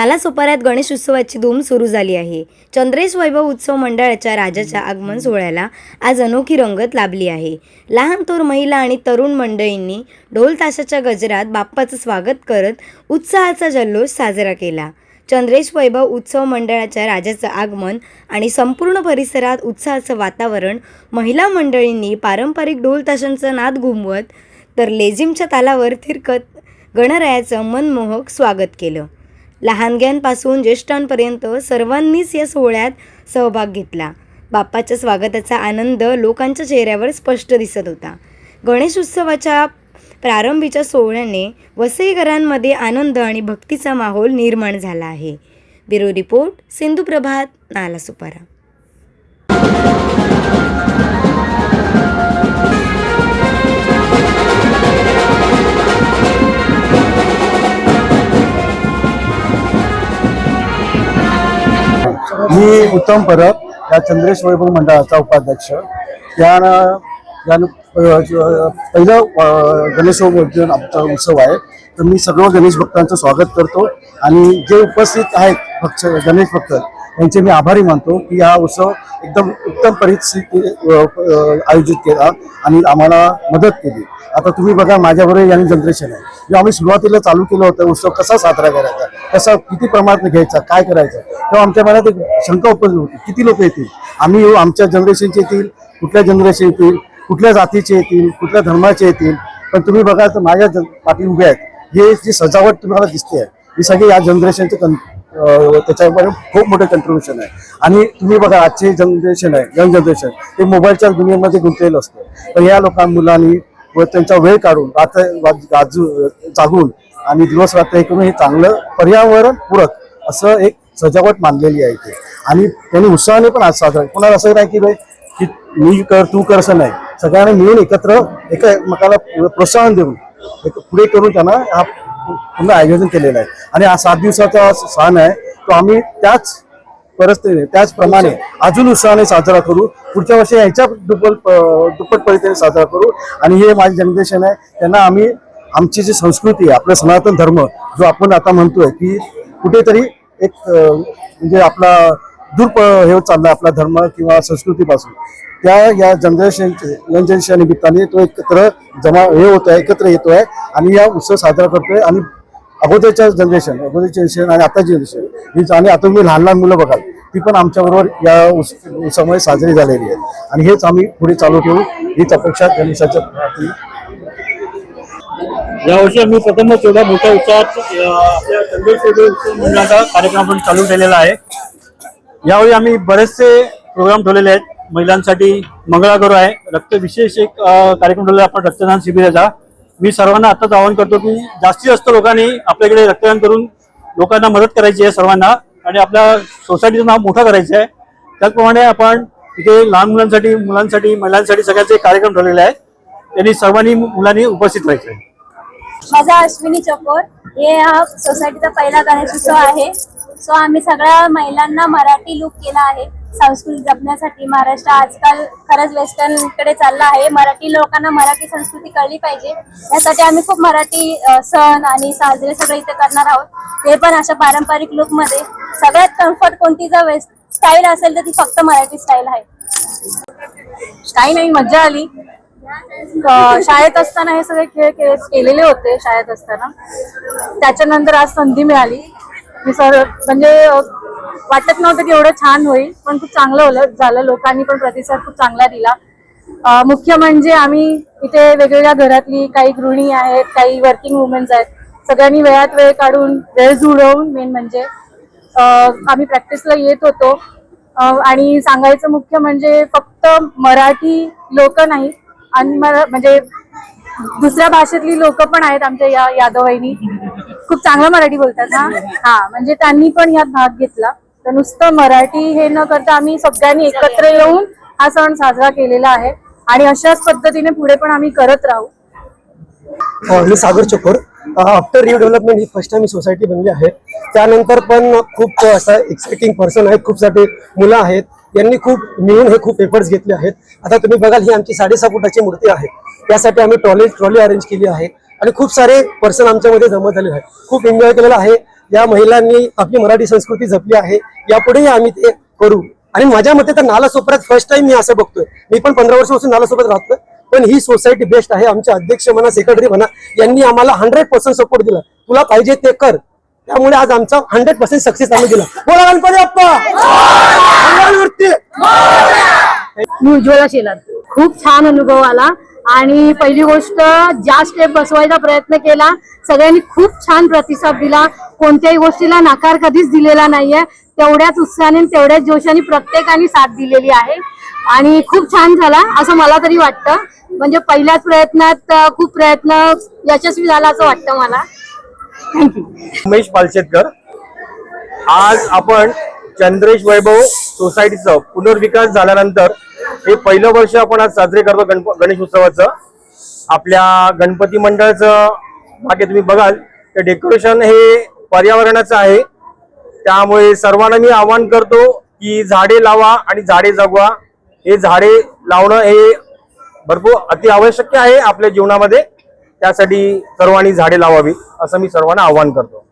नालासोपाऱ्यात गणेश उत्सवाची धूम सुरू झाली आहे. चंद्रेश वैभव उत्सव मंडळाच्या राजाच्या आगमन सोहळ्याला आज अनोखी रंगत लाभली आहे. लहान थोर महिला आणि तरुण मंडळींनी ढोल ताशाच्या गजरात बाप्पाचं स्वागत करत उत्साहाचा जल्लोष साजरा केला. चंद्रेश वैभव उत्सव मंडळाच्या राजाचं आगमन आणि संपूर्ण परिसरात उत्साहाचं वातावरण महिला मंडळींनी पारंपरिक ढोल ताशांचा नाद घुमवत तर लेझिमच्या तालावर थिरकत गणरायाचं मनमोहक स्वागत केलं. लहानग्यांपासून ज्येष्ठांपर्यंत सर्वांनीच या सोहळ्यात सहभाग घेतला. बाप्पाच्या स्वागताचा आनंद लोकांच्या चेहऱ्यावर स्पष्ट दिसत होता. गणेश उत्सवाच्या प्रारंभीच्या सोहळ्याने वसईकरांमध्ये आनंद आणि भक्तीचा माहोल निर्माण झाला आहे. Bureau report Sindhu Prabhat Nalasopara. मी उत्तम परब या चंद्रेश वैभव मंडळाचा उपाध्यक्ष. या यानं पहिलं अं, गणेशोत्सव आमचा उत्सव आहे. तर मी सर्व गणेश भक्तांचं स्वागत करतो. आणि जे उपस्थित आहेत भक्त गणेश भक्त यांचे मी आभारी मानतो की हा उत्सव एकदम उत्तम परिस्थिती आयोजित केला आणि आम्हाला मदत केली. आता तुम्ही बघा माझ्याबरोबर यांनी जनरेशन आहे. जेव्हा आम्ही सुरुवातीला चालू केलं होतं उत्सव कसा साजरा करायचा कसा किती प्रमाणात घ्यायचा काय करायचं तेव्हा आमच्या मनात एक शंका उपस्थित होती. किती लोक येतील? आम्ही येऊ आमच्या जनरेशनचे येतील कुठल्या जनरेशन येतील कुठल्या जातीचे येतील कुठल्या धर्माचे येतील. पण तुम्ही बघा तर माझ्या जन- पाठी उभे आहेत. हे जी सजावट तुम्हाला दिसते आहे ही सगळी या जनरेशनचं कन त्याच्यामध्ये खूप मोठं कंट्रीब्युशन आहे. आणि तुम्ही बघा आजची जनरेशन आहे यंग जनरेशन ते मोबाईलच्या दुनियेमध्ये गुंतलेलं असतं. तर या लोकां मुलांनी व त्यांचा वेळ काढून रात्र गाजू जागून आणि दिवस रात्र हे करून हे चांगलं पर्यावरण पूरक असं एक सजावट मानलेली आहे इथे. आणि त्यांनी उत्साहाने पण आज साजरा कोणाला असं नाही की बाई की मी कर तू कर असं नाही. सगळ्यांनी मिळून एकत्र एकमेकाला प्रोत्साहन देऊन एक पुढे करून त्यांना हा पूर्ण आयोजन केलेलं आहे. आणि हा सात दिवसाचा सण आहे. तो आम्ही त्याच परिस्थितीने त्याचप्रमाणे अजून उत्साहाने साजरा करू. पुढच्या वर्षी ह्याच्या दुप्पट दुप्पट पद्धतीने साजरा करू. आणि हे माझे जनरेशन आहे. त्यांना आम्ही आमची जी संस्कृती आहे आपला सनातन धर्म जो आपण आता म्हणतोय की कुठेतरी एक म्हणजे आपला दूर प- हे होत चालला आपला धर्म किंवा संस्कृतीपासून. त्या या जनरेशन यंग निमित्ताने तो एकत्र जमा हे होत आहे एकत्र येतो आहे आणि या उत्सव साजरा करतोय आणि अगोदरच्या जनरेशन अगोदरच्या जनरेशन आणि आताची जनरेशन ही आणि आता तुम्ही लहान लहान मुलं बघाल ती पण आमच्याबरोबर या उस- उत्सवामध्ये साजरी झालेली आहे. आणि हेच आम्ही पुढे चालू ठेवू. हीच अपेक्षा गणेशाच्या यावर्षी आम्ही प्रथमच एवढ्या मोठ्या उत्साहात आपल्या चंद्रेश उत्सव मंडळाचा कार्यक्रम आपण चालू केलेला आहे. यावेळी आम्ही बरेचसे प्रोग्राम ठेवलेले आहेत. महिलांसाठी मंगळागौर आहे. रक्त विशेष एक कार्यक्रम ठेवलेला आहे आपण रक्तदान शिबिराचा. मी सर्वांना आताच आवाहन करतो की जास्तीत जास्त लोकांनी आपल्याकडे रक्तदान करून लोकांना मदत करायची आहे सर्वांना. आणि आपल्या सोसायटीचं नाव मोठं करायचं आहे. त्याचप्रमाणे आपण इथे लहान मुलांसाठी मुलांसाठी महिलांसाठी सगळ्याचे कार्यक्रम ठेवलेले आहेत. त्यांनी सर्वांनी मुलांनी उपस्थित राहायचे माझा अश्विनी चकोर. हे हा सोसायटीचा पहिला गणेशोत्सव आहे. सो आम्ही सगळ्या महिलांना मराठी लुक केला आहे. संस्कृती जपण्यासाठी महाराष्ट्र आजकाल खरंच वेस्टर्नकडे चालला आहे. मराठी लोकांना मराठी संस्कृती कळली पाहिजे. यासाठी आम्ही खूप मराठी सण आणि साजरे सगळे इथे करणार आहोत. ते पण अशा पारंपरिक लुकमध्ये. सगळ्यात कम्फर्ट कोणती? जर वेस्ट स्टाईल असेल तर ती फक्त मराठी स्टाईल आहे. काही नाही मज्जा आली. शाळेत असताना हे सगळे खेळ केलेले होते शाळेत असताना. त्याच्यानंतर आज संधी मिळाली. मी सर म्हणजे वाटत नव्हतं की एवढं छान होईल पण खूप चांगलं होलं झालं. लोकांनी पण प्रतिसाद खूप चांगला दिला. मुख्य म्हणजे आम्ही इथे वेगवेगळ्या घरातली काही गृहिणी आहेत काही वर्किंग वुमेन्स आहेत. सगळ्यांनी वेळात वेळ काढून वेळ जुळवून मेन म्हणजे आम्ही प्रॅक्टिसला येत होतो. आणि सांगायचं मुख्य म्हणजे फक्त मराठी लोक नाही आणि मरा- म्हणजे दुसऱ्या भाषेतली लोक पण आहेत आमच्या या यादव वहिनी. खूप चांगलं मराठी बोलतात ना हा म्हणजे त्यांनी पण यात भाग घेतला. तर नुसतं मराठी हे न करता आम्ही सगळ्यांनी एकत्र येऊन हा सण साजरा केलेला आहे. आणि अशाच पद्धतीने पुढे पण आम्ही करत राहू. अ, मी सागर चकोर आफ्टर रिडेव्हलपमेंट ही फर्स्ट टाइम सोसायटी बनली आहे. त्यानंतर पण खूप असं एक्साइटिंग पर्सन आहेत खूप सारे मुलं आहेत. यांनी खूप मिळून हे खूप एफर्ट्स घेतले आहेत. आता तुम्ही बघाल ही आमची साडेसहा फुटाची मूर्ती आहे. त्यासाठी आम्ही ट्रॉली ट्रॉली अरेंज केली आहे. आणि खूप सारे पर्सन आमच्यामध्ये जमा झालेले आहेत. खूप एन्जॉय केलेला आहे. या महिलांनी आपली मराठी संस्कृती जपली आहे. यापुढेही आम्ही ते करू. आणि माझ्या मते तर नालासोपऱ्यात फर्स्ट टाइम मी असं बघतोय. मी पण पंधरा वर्षापासून नालासोबत राहतोय. पण ही सोसायटी बेस्ट आहे. आमचे अध्यक्ष म्हणा सेक्रेटरी म्हणा यांनी आम्हाला हंड्रेड पर्सेंट सपोर्ट दिला. तुला पाहिजे ते कर. त्यामुळे आज आमचा हंड्रेड पर्सेंट सक्सेस आम्ही दिला. बोला गणपती बाप्पा! मी उज्ज्वला शेलार. खूप छान अनुभव आला. आणि पहिली गोष्ट ज्या स्टेप बसवायचा प्रयत्न केला सगळ्यांनी खूप छान प्रतिसाद दिला. कोणत्याही गोष्टीला नकार कधीच दिलेला नाहीये. तेवढ्याच उत्साहाने तेवढ्याच जोशाने प्रत्येकाने साथ दिलेली आहे. आणि खूप छान झाला असं मला तरी वाटतं. म्हणजे पहिल्याच प्रयत्नात खूप प्रयत्न यशस्वी झाला असं वाटतं मला. Thank you Umesh Palshetkar. आज आपण चंद्रेश वैभव सोसायटीचं पुनर्विकास झाल्यानंतर हे पहिलं वर्ष आपण आज साजरे करतो गणप गणेश उत्सवाचं. आपल्या गणपती मंडळाचं मागे तुम्ही बघाल तर डेकोरेशन हे पर्यावरणाचं आहे. त्यामुळे सर्वांना मी आवाहन करतो की झाडे लावा आणि झाडे जगवा. हे झाडे लावणं हे भरपूर अति आवश्यक आहे आपल्या जीवनामध्ये. त्यासाठी सर्वांनी झाडे लावावी असं मी सर्वांना आवाहन करतो.